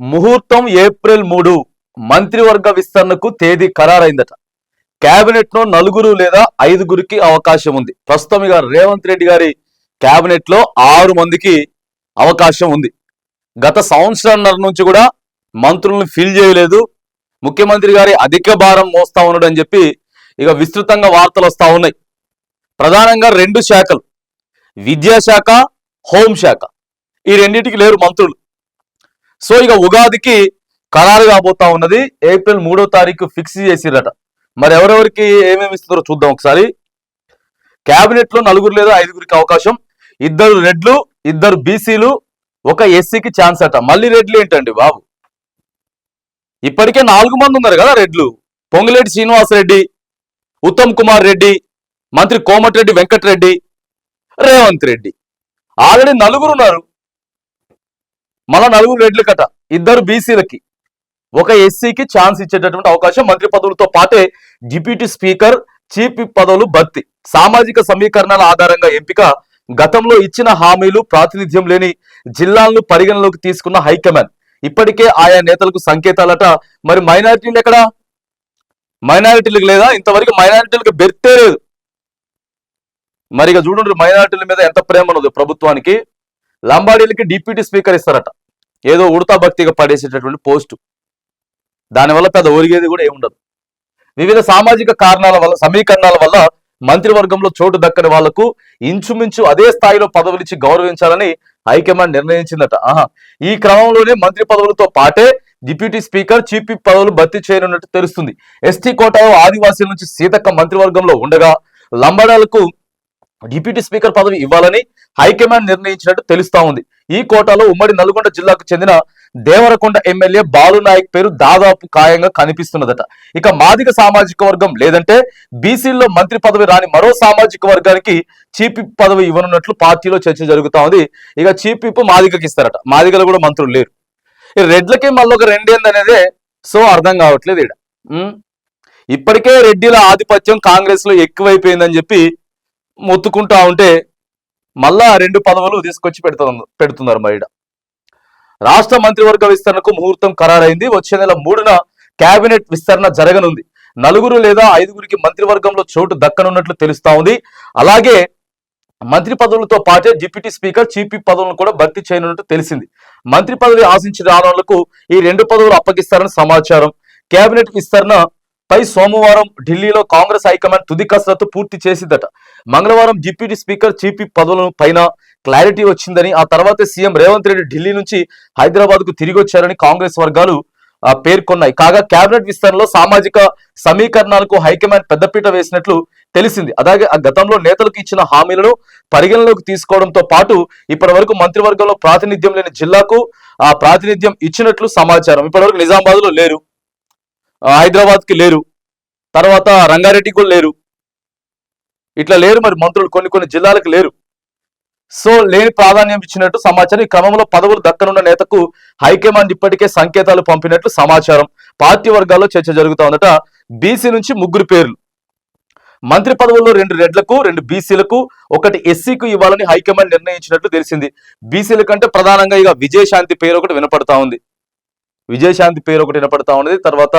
ముహూర్తం ఏప్రిల్ మూడు మంత్రివర్గ విస్తరణకు తేదీ ఖరారైందట. కేబినెట్లో నలుగురు లేదా ఐదుగురికి అవకాశం ఉంది. ప్రస్తుతం ఇక రేవంత్ రెడ్డి గారి కేబినెట్లో ఆరు మందికి అవకాశం ఉంది. గత సంవత్సరంన్నర నుంచి కూడా మంత్రులను ఫిల్ చేయలేదు. ముఖ్యమంత్రి గారి అధిక భారం మోస్తా ఉన్నాడు అని చెప్పి ఇక విస్తృతంగా వార్తలు వస్తా ఉన్నాయి. ప్రధానంగా రెండు శాఖలు విద్యాశాఖ హోంశాఖ. ఈ రెండింటికి లేరు మంత్రులు. సో ఇక ఉగాదికి ఖరారు కాబోతా ఉన్నది. ఏప్రిల్ మూడో తారీఖు ఫిక్స్ చేసిరట మరి ఎవరెవరికి ఏమేమి ఇస్తుందో చూద్దాం ఒకసారి. క్యాబినెట్లో నలుగురు లేదా ఐదుగురికి అవకాశం. ఇద్దరు రెడ్లు ఇద్దరు బీసీలు ఒక ఎస్సీకి ఛాన్స్ అట. మళ్ళీ రెడ్లు ఏంటండి బాబు? ఇప్పటికే నాలుగు మంది ఉన్నారు కదా రెడ్లు. పొంగులేటి శ్రీనివాసరెడ్డి ఉత్తమ్ కుమార్ రెడ్డి మంత్రి కోమటిరెడ్డి వెంకటరెడ్డి రేవంత్ రెడ్డి. ఆల్రెడీ నలుగురు ఉన్నారు. మళ్ళా నలుగురు రెడ్లు కట ఇద్దరు బీసీలకి. ఒక ఎస్సీకి ఛాన్స్ ఇచ్చేటటువంటి అవకాశం మంత్రి పదవులతో పాటే డిప్యూటీ స్పీకర్ చీఫ్ పదవులు భర్తీ. సామాజిక సమీకరణాల ఆధారంగా ఎంపిక గతంలో ఇచ్చిన హామీలు ప్రాతినిధ్యం లేని జిల్లాలను పరిగణలోకి తీసుకున్న హైకమాండ్. ఇప్పటికే ఆయా నేతలకు సంకేతాలట. మరి మైనారిటీలు ఎక్కడ? మైనారిటీలకు లేదా? ఇంతవరకు మైనారిటీలకు బెర్తే లేదు. మరి ఇక చూడండి మైనారిటీల మీద ఎంత ప్రేమ ఉన్నదో ప్రభుత్వానికి. లంబాడీలకి డిప్యూటీ స్పీకర్ ఇస్తారట. ఏదో ఉడతా భక్తిగా పడేసేటటువంటి పోస్టు. దానివల్ల పెద్ద ఒరిగేది కూడా ఏముండదు వివిధ సామాజిక కారణాల వల్ల సమీకరణాల వల్ల మంత్రివర్గంలో చోటు దక్కని వాళ్ళకు ఇంచుమించు అదే స్థాయిలో పదవులు ఇచ్చి గౌరవించాలని హైకమాండ్ నిర్ణయించిందట. ఆహా ఈ క్రమంలోనే మంత్రి పదవులతో పాటే డిప్యూటీ స్పీకర్ చీఫ్ పదవులు భర్తీ చేయనున్నట్టు తెలుస్తుంది. ఎస్టీ కోటాలో ఆదివాసీల నుంచి సీతక్క మంత్రివర్గంలో ఉండగా లంబాడాలకు డిప్యూటీ స్పీకర్ పదవి ఇవ్వాలని హైకమాండ్ నిర్ణయించినట్టు తెలుస్తా ఉంది. ఈ కోటాలో ఉమ్మడి నల్గొండ జిల్లాకు చెందిన దేవరకొండ ఎమ్మెల్యే బాలునాయక్ పేరు దాదాపు ఖాయంగా కనిపిస్తున్నదట. ఇక మాదిగ సామాజిక వర్గం లేదంటే బీసీల్లో మంత్రి పదవి రాని మరో సామాజిక వర్గానికి చీపి పదవి ఇవ్వనున్నట్లు పార్టీలో చర్చ జరుగుతా ఉంది. ఇక చీపిపు మాదికకి మాదిగకి ఇస్తారట. మాదిగలు కూడా మంత్రులు లేరు. ఈ రెడ్లకి మళ్ళీ ఒక రెండేందనేదే సో అర్థం కావట్లేదు ఈడ. ఇప్పటికే రెడ్డిల ఆధిపత్యం కాంగ్రెస్లో ఎక్కువైపోయిందని చెప్పి మొత్తుకుంటా ఉంటే మళ్ళా రెండు పదవులు తీసుకొచ్చి పెడుతున్నారు పెడుతున్నారు మరి రాష్ట్ర మంత్రివర్గ విస్తరణకు ముహూర్తం ఖరారైంది. వచ్చే నెల మూడున కేబినెట్ విస్తరణ జరగనుంది. నలుగురు లేదా ఐదుగురికి మంత్రివర్గంలో చోటు దక్కనున్నట్లు తెలుస్తా ఉంది. అలాగే మంత్రి పదవులతో పాటే డిప్యూటీ స్పీకర్ చీఫ్ పదవులను కూడా భర్తీ చేయనున్నట్టు తెలిసింది. మంత్రి పదవి ఆశించిన రానులకు ఈ రెండు పదవులు అప్పగిస్తారని సమాచారం. కేబినెట్ విస్తరణ పై సోమవారం ఢిల్లీలో కాంగ్రెస్ హైకమాండ్ తుది కసరత్తు పూర్తి చేసిందట. మంగళవారం డిప్యూటీ స్పీకర్ చీపీ పదవులను పదవుల పైన క్లారిటీ వచ్చిందని ఆ తర్వాత సీఎం రేవంత్ రెడ్డి ఢిల్లీ నుంచి హైదరాబాద్కు తిరిగి వచ్చారని కాంగ్రెస్ వర్గాలు పేర్కొన్నాయి. కాగా కేబినెట్ విస్తరణలో సామాజిక సమీకరణాలకు హైకమాండ్ పెద్దపీట వేసినట్లు తెలిసింది. అలాగే ఆ గతంలో నేతలకు ఇచ్చిన హామీలను పరిగణలోకి తీసుకోవడంతో పాటు ఇప్పటి వరకు మంత్రివర్గంలో ప్రాతినిధ్యం లేని జిల్లాకు ఆ ప్రాతినిధ్యం ఇచ్చినట్లు సమాచారం. ఇప్పటివరకు నిజామాబాద్లో లేరు. హైదరాబాద్కి లేరు. తర్వాత రంగారెడ్డి కూడా లేరు. ఇట్లా లేరు మరి మంత్రులు కొన్ని కొన్ని జిల్లాలకు లేరు. సో లేని ప్రాధాన్యం ఇచ్చినట్టు సమాచారం ఈ క్రమంలో పదవులు దక్కనున్న నేతకు హైకమాండ్ ఇప్పటికే సంకేతాలు పంపినట్లు సమాచారం. పార్టీ వర్గాల్లో చర్చ జరుగుతా ఉందట. బీసీ నుంచి ముగ్గురు పేర్లు. మంత్రి పదవుల్లో రెండు రెడ్లకు రెండు బీసీలకు ఒకటి ఎస్సీకు ఇవ్వాలని హైకమాండ్ నిర్ణయించినట్లు తెలిసింది. బీసీల కంటే ప్రధానంగా ఇక విజయశాంతి పేరు ఒకటి వినపడతా ఉంది. విజయశాంతి పేరు ఒకటి వినపడతా ఉన్నది. తర్వాత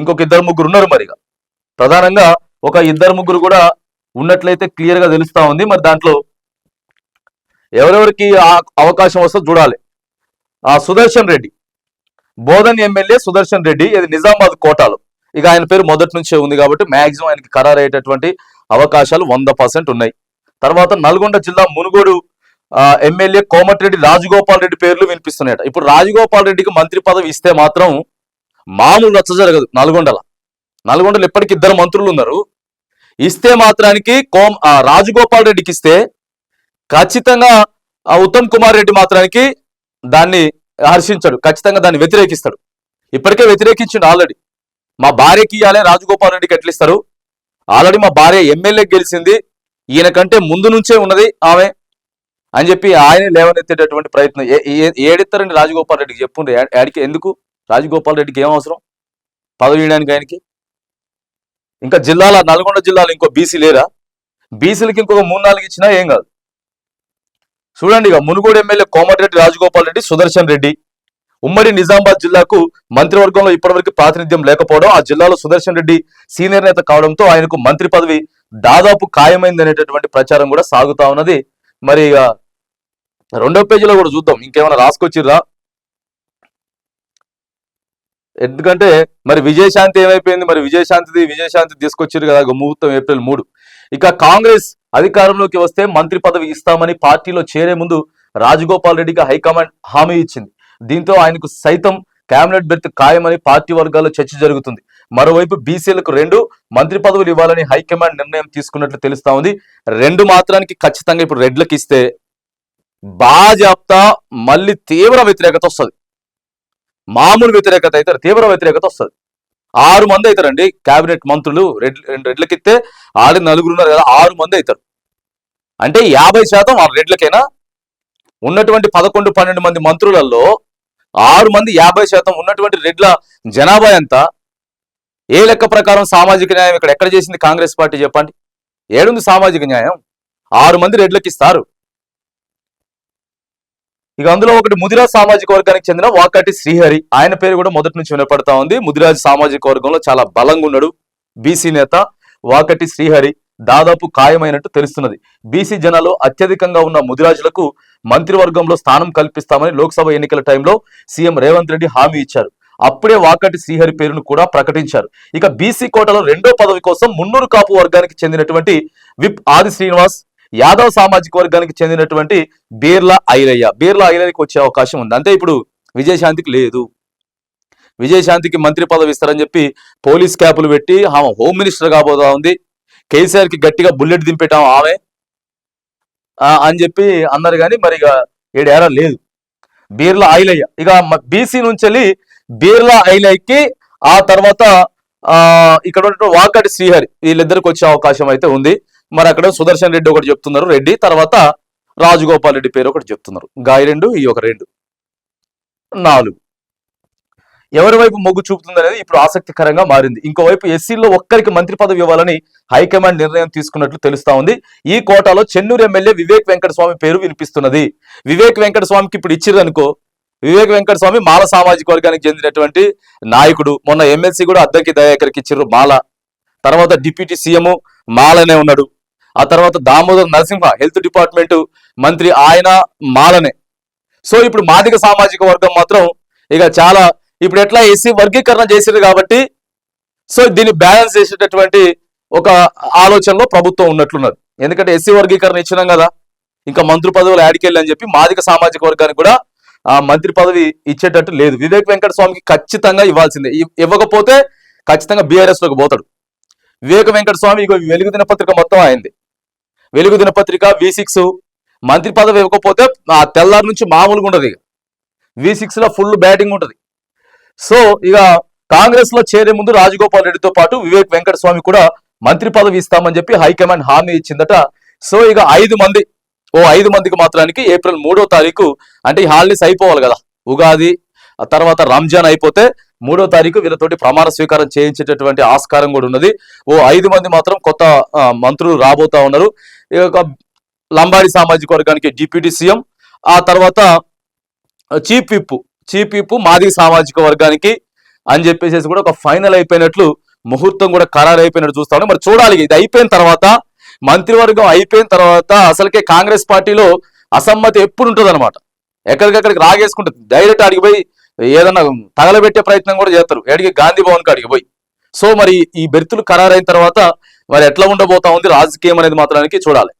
ఇంకొక ఇద్దరు ముగ్గురు ఉన్నారు మరి ఇక. ప్రధానంగా ఒక ఇద్దరు ముగ్గురు కూడా ఉన్నట్లయితే క్లియర్గా తెలుస్తా ఉంది. మరి దాంట్లో ఎవరెవరికి అవకాశం వస్తుందో చూడాలి. ఆ సుదర్శన్ రెడ్డి బోధన్ ఎమ్మెల్యే సుదర్శన్ రెడ్డి ఇది నిజామాబాద్ కోటాలో. ఇక ఆయన పేరు మొదటి నుంచే ఉంది కాబట్టి మ్యాక్సిమం ఆయనకి ఖరారయ్యేటటువంటి అవకాశాలు వంద పర్సెంట్ ఉన్నాయి. తర్వాత నల్గొండ జిల్లా మునుగోడు ఎమ్మెల్యే కోమటిరెడ్డి రాజగోపాల్ రెడ్డి పేర్లు వినిపిస్తున్నాయట. ఇప్పుడు రాజగోపాల్ రెడ్డికి మంత్రి పదవి ఇస్తే మాత్రం మామూలు రచ్చ జరగదు. నల్గొండల. నల్గొండలో ఇప్పటికి ఇద్దరు మంత్రులు ఉన్నారు. ఇస్తే మాత్రానికి కోమ రాజగోపాల్ రెడ్డికి ఇస్తే ఖచ్చితంగా ఉత్తమ్ కుమార్ రెడ్డి మాత్రానికి దాన్ని హర్షించాడు. ఖచ్చితంగా దాన్ని వ్యతిరేకిస్తాడు. ఇప్పటికే వ్యతిరేకించిండు ఆల్రెడీ. మా భార్యకి ఇవ్వాలి రాజగోపాల్ రెడ్డికి ఎట్లిస్తారు ఆల్రెడీ మా భార్య ఎమ్మెల్యే గెలిచింది. ఈయన కంటే ముందు నుంచే ఉన్నది ఆమె అని చెప్పి ఆయన లేవనెత్తేటటువంటి ప్రయత్నం. ఏ- ఏ- ఏడిస్తారండి రాజగోపాల్ రెడ్డికి? చెప్పుండ్రి. యా- యాడికి ఎందుకు? రాజగోపాల్ రెడ్డికి ఏం అవసరం? పదవి వేయడానికి ఆయనకి? ఇంకా జిల్లాల నల్గొండ జిల్లాలో ఇంకో బీసీ లేరా? బీసీలకి ఇంకొక మూడు నాలుగు ఇచ్చినా ఏం కాదు. చూడండి ఇక మునుగోడు ఎమ్మెల్యే కోమటిరెడ్డి రాజగోపాల్ రెడ్డి సుదర్శన్ రెడ్డి. ఉమ్మడి నిజామాబాద్ జిల్లాకు మంత్రివర్గంలో ఇప్పటివరకు ప్రాతినిధ్యం లేకపోవడం ఆ జిల్లాలో సుదర్శన్ రెడ్డి సీనియర్ నేత కావడంతో ఆయనకు మంత్రి పదవి దాదాపు ఖాయమైంది అనేటటువంటి ప్రచారం కూడా సాగుతా ఉన్నది. మరి ఇక రెండో పేజీలో కూడా చూద్దాం. ఇంకేమైనా రాసుకొచ్చిర్రా? ఎందుకంటే మరి విజయశాంతి ఏమైపోయింది? మరి విజయశాంతిది విజయశాంతి తీసుకొచ్చారు కదా ముహూర్తం ఏప్రిల్ మూడు. ఇక కాంగ్రెస్ అధికారంలోకి వస్తే మంత్రి పదవి ఇస్తామని పార్టీలో చేరే ముందు రాజగోపాల్ రెడ్డికి హైకమాండ్ హామీ ఇచ్చింది. దీంతో ఆయనకు సైతం కేబినెట్ బెర్త్ ఖాయమని పార్టీ వర్గాల్లో చర్చ జరుగుతుంది. మరోవైపు బీసీలకు రెండు మంత్రి పదవులు ఇవ్వాలని హైకమాండ్ నిర్ణయం తీసుకున్నట్లు తెలుస్తా ఉంది. రెండు మాత్రానికి ఖచ్చితంగా ఇప్పుడు రెడ్లకు ఇస్తే బాజాప్తా మళ్ళీ తీవ్ర వ్యతిరేకత వస్తుంది. మామూలు వ్యతిరేకత అయితే తీవ్ర వ్యతిరేకత వస్తుంది. ఆరు మంది అవుతారండి కేబినెట్ మంత్రులు రెడ్ రెండు రెడ్లకిస్తే ఆడు నలుగురు ఉన్నారు కదా ఆరు మంది అవుతారు. అంటే యాభై శాతం ఆ రెడ్లకైనా ఉన్నటువంటి పదకొండు పన్నెండు మంది మంత్రులలో ఆరు మంది యాభై శాతం ఉన్నటువంటి రెడ్ల జనాభా ఎంత? ఏ లెక్క ప్రకారం సామాజిక న్యాయం ఇక్కడ ఎక్కడ చేసింది కాంగ్రెస్ పార్టీ చెప్పండి? ఏడుంది సామాజిక న్యాయం? ఆరు మంది రెడ్లకి ఇస్తారు ఇక అందులో ఒకటి ముదిరాజ్ సామాజిక వర్గానికి చెందిన వాకాటి శ్రీహరి. ఆయన పేరు కూడా మొదటి నుంచి వినపడతా ఉంది. ముదిరాజ్ సామాజిక వర్గంలో చాలా బలంగా ఉన్నాడు. బీసీ నేత వాకటి శ్రీహరి దాదాపు ఖాయమైనట్టు తెలుస్తున్నది. బీసీ జనాలు అత్యధికంగా ఉన్న ముదిరాజులకు మంత్రివర్గంలో స్థానం కల్పిస్తామని లోక్సభ ఎన్నికల టైంలో సీఎం రేవంత్ రెడ్డి హామీ ఇచ్చారు. అప్పుడే వాకటి శ్రీహరి పేరును కూడా ప్రకటించారు. ఇక బీసీ కోటలో రెండో పదవి కోసం మున్నూరు కాపు వర్గానికి చెందినటువంటి విప్ ఆది శ్రీనివాస్ యాదవ్ సామాజిక వర్గానికి చెందినటువంటి బీర్లా ఐలయ్య బీర్ల ఐలయ్యకి వచ్చే అవకాశం ఉంది. అంతే ఇప్పుడు విజయశాంతికి లేదు. విజయశాంతికి మంత్రి పదవి ఇస్తారని చెప్పి పోలీస్ క్యాపులు పెట్టి ఆమె హోమ్ మినిస్టర్ కాబోతా ఉంది. కేసీఆర్కి గట్టిగా బుల్లెట్ దింపేటాం ఆమె. అని చెప్పి అన్నారు కానీ మరి ఇక ఏడేరా లేదు. బీర్ల ఐలయ్య ఇక బీసీ నుంచి వెళ్ళి బీర్ల ఐలయ్యకి ఆ తర్వాత ఆ ఇక్కడ ఉన్నటువంటి వాకటి శ్రీహరి వీళ్ళిద్దరికి వచ్చే అవకాశం అయితే ఉంది. మరి అక్కడ సుదర్శన్ రెడ్డి ఒకటి చెప్తున్నారు రెడ్డి తర్వాత రాజగోపాల్ రెడ్డి పేరు ఒకటి చెప్తున్నారు. గాయ రెండు ఈ ఒక రెండు. నాలుగు. ఎవరి వైపు మొగ్గు చూపుతుంది అనేది ఇప్పుడు ఆసక్తికరంగా మారింది. ఇంకోవైపు ఎస్సీల్లో ఒక్కరికి మంత్రి పదవి ఇవ్వాలని హైకమాండ్ నిర్ణయం తీసుకున్నట్లు తెలుస్తా ఉంది. ఈ కోటాలో చెన్నూరు ఎమ్మెల్యే వివేక్ వెంకటస్వామి పేరు వినిపిస్తున్నది. వివేక్ వెంకటస్వామికి ఇప్పుడు ఇచ్చిర్రు అనుకో వివేక్ వెంకటస్వామి మాల సామాజిక వర్గానికి చెందినటువంటి నాయకుడు. మొన్న ఎమ్మెల్సీ కూడా అద్దంకి దయాకర్కి ఇచ్చిర్రు మాల. తర్వాత డిప్యూటీ సీఎం మాలనే ఉన్నాడు. ఆ తర్వాత దామోదర్ నరసింహ హెల్త్ డిపార్ట్మెంట్ మంత్రి ఆయన మాలనే. సో ఇప్పుడు మాదిక సామాజిక వర్గం మాత్రం ఇక చాలా ఇప్పుడు ఎట్లా ఎస్సీ వర్గీకరణ చేసింది కాబట్టి సో దీన్ని బ్యాలెన్స్ చేసేటటువంటి ఒక ఆలోచనలో ప్రభుత్వం ఉన్నట్లున్నది. ఎందుకంటే ఎస్సీ వర్గీకరణ ఇచ్చినాం కదా ఇంకా మంత్రి పదవులు యాడికెళ్ళి అని చెప్పి మాదిక సామాజిక వర్గానికి కూడా ఆ మంత్రి పదవి ఇచ్చేటట్టు లేదు. వివేక్ వెంకట స్వామికి ఖచ్చితంగా ఇవ్వాల్సిందే. ఇవ్వకపోతే ఖచ్చితంగా బీఆర్ఎస్లోకి పోతాడు. వివేక వెంకట స్వామి ఇగో వెలుగు దినపత్రిక మొత్తం అయింది వెలుగు దినపత్రిక వి సిక్స్ మంత్రి పదవి ఇవ్వకపోతే ఆ తెల్లారి నుంచి మామూలుగా ఉండదు ఇక. వి సిక్స్లో ఫుల్ బ్యాటింగ్ ఉంటుంది. సో ఇక కాంగ్రెస్లో చేరే ముందు రాజగోపాల్ రెడ్డితో పాటు వివేక్ వెంకట స్వామి కూడా మంత్రి పదవి ఇస్తామని చెప్పి హైకమాండ్ హామీ ఇచ్చిందట. సో ఇక ఐదు మంది ఓ ఐదు మందికి మాత్రానికి ఏప్రిల్ మూడో తారీఖు అంటే ఈ హాలిడేస్ అయిపోవాలి కదా. ఉగాది ఆ తర్వాత రంజాన్ అయిపోతే మూడో తారీఖు వీళ్ళతోటి ప్రమాణ స్వీకారం చేయించేటటువంటి ఆస్కారం కూడా ఉన్నది. ఓ ఐదు మంది మాత్రం కొత్త మంత్రులు రాబోతా ఉన్నారు. ఈ యొక్క లంబాడి సామాజిక వర్గానికి డిప్యూటీ సీఎం ఆ తర్వాత చీఫ్ విప్ చీఫ్ విప్ మాది సామాజిక వర్గానికి అని చెప్పేసి కూడా ఒక ఫైనల్ అయిపోయినట్లు ముహూర్తం కూడా ఖరారు అయిపోయినట్టు చూస్తాను మరి చూడాలి ఇది అయిపోయిన తర్వాత మంత్రివర్గం అయిపోయిన తర్వాత అసలుకే కాంగ్రెస్ పార్టీలో అసమ్మతి ఎప్పుడు ఉంటుంది అనమాట ఎక్కడికక్కడికి రాగేసుకుంటుంది డైరెక్ట్ అడిగి పోయి ఏదన్నా తగలబెట్టే ప్రయత్నం కూడా చేస్తారు. ఎడికి గాంధీ భవన్కి అడిగిపోయి పోయి. సో మరి ఈ బెర్తులు ఖరారైన తర్వాత మరి ఎట్లా ఉండబోతా ఉంది రాజకీయం అనేది మాత్రానికి చూడాలి.